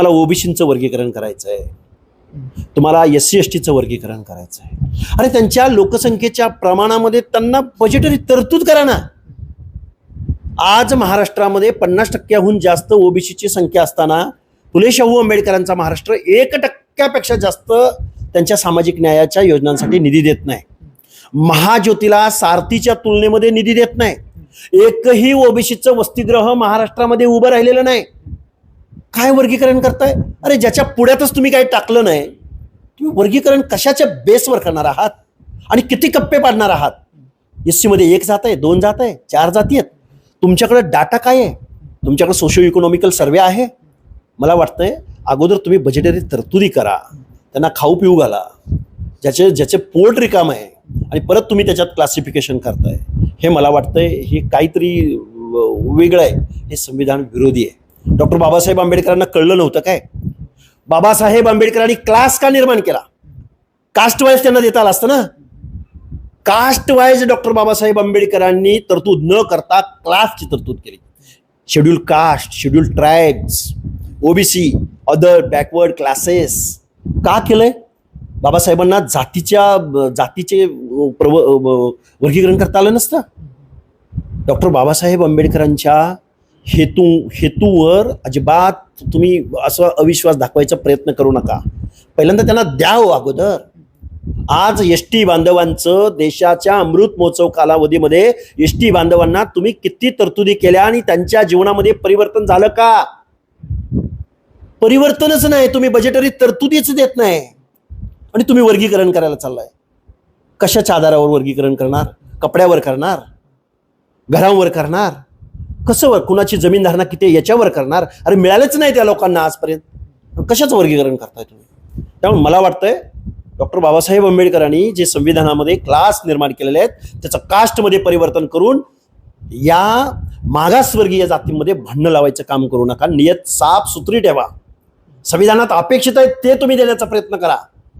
मला ओबीसीचं वर्गीकरण करायचं आहे तुम्हाला एस सी एस टीचं वर्गीकरण करायचं आहे अरे त्यांच्या लोकसंख्येच्या प्रमाणामध्ये त्यांना बजेटरी तरतूद करा ना. आज महाराष्ट्रामध्ये पन्नास टक्क्याहून जास्त ओबीसीची संख्या असताना फुले शाहू आंबेडकरांचा महाराष्ट्र एक टक्क्यापेक्षा जास्त त्यांच्या सामाजिक न्यायाच्या योजनांसाठी निधी देत नाही. महाज्योतीला सारथीच्या तुलनेमध्ये निधी देत नाही. एकही ओबीसीचं वसतिगृह महाराष्ट्रामध्ये उभं राहिलेलं नाही. काय वर्गीकरण करताय? अरे ज्याच्या पुढ्यातच तुम्ही काही टाकलं नाही तुम्ही वर्गीकरण कशाच्या बेसवर करणार आहात? आणि किती कप्पे पाडणार आहात? एस सीमध्ये एक जात आहे दोन जात आहे चार जाती आहेत. तुमच्याकडे डाटा काय आहे? तुमच्याकडे सोशो इकॉनॉमिकल सर्वे आहे? मला वाटतंय अगोदर तुम्ही बजेटरी तरतुदी करा त्यांना खाऊ पिऊ घाला. ज्याचे ज्याचे पोर्ट रिकाम आहे आणि परत तुम्ही त्याच्यात क्लासिफिकेशन करताय. हे मला वाटतंय हे काहीतरी वेगळं आहे. हे संविधान विरोधी आहे. डॉक्टर बाबासाहेब आंबेडकरांना कळलं नव्हतं काय? बाबासाहेब आंबेडकरांनी क्लास का निर्माण केला? कास्ट वाईज त्यांना देता आलं असतं ना? कास्ट वाईज डॉक्टर बाबासाहेब आंबेडकरांनी तरतूद न करता क्लासची तरतूद केली. Schedule caste schedule tribes OBC other backward classes का केलंय? बाबासाहेबांना जातीच्या जातीचे प्रव वर्गीकरण करता आलं नसतं. डॉक्टर बाबासाहेब आंबेडकरांच्या हेतू हेतूवर अजिबात तुम्ही असं अविश्वास दाखवायचा प्रयत्न करू नका. पहिल्यांदा त्यांना द्या हो अगोदर. आज एस टी बांधवांचं देशाच्या अमृत महोत्सव कालावधीमध्ये एस टी बांधवांना तुम्ही किती तरतुदी केल्या आणि त्यांच्या जीवनामध्ये परिवर्तन झालं का? परिवर्तनच नाही तुम्ही बजेटरी तरतुदीच देत नाही. आणि तुम्ही वर्गीकरण करायला चाललाय. कशाच्या आधारावर वर्गीकरण करणार? कपड्यावर करणार? घरांवर करणार? कसं कुणाची जमीन धारणा किती आहे याच्यावर करणार? अरे मिळालंच नाही त्या लोकांना आजपर्यंत. कशाचं वर्गीकरण करताय तुम्ही? त्यामुळे मला वाटतंय डॉक्टर बाबासाहेब आंबेडकरांनी जे संविधानामध्ये क्लास निर्माण केलेले आहेत त्याचं कास्टमध्ये परिवर्तन करून या मागासवर्गीय जातीमध्ये भांडणं लावायचं काम करू नका. नियत साफ सुथरी ठेवा. संविधानात अपेक्षित आहे ते तुम्ही देण्याचा प्रयत्न करा.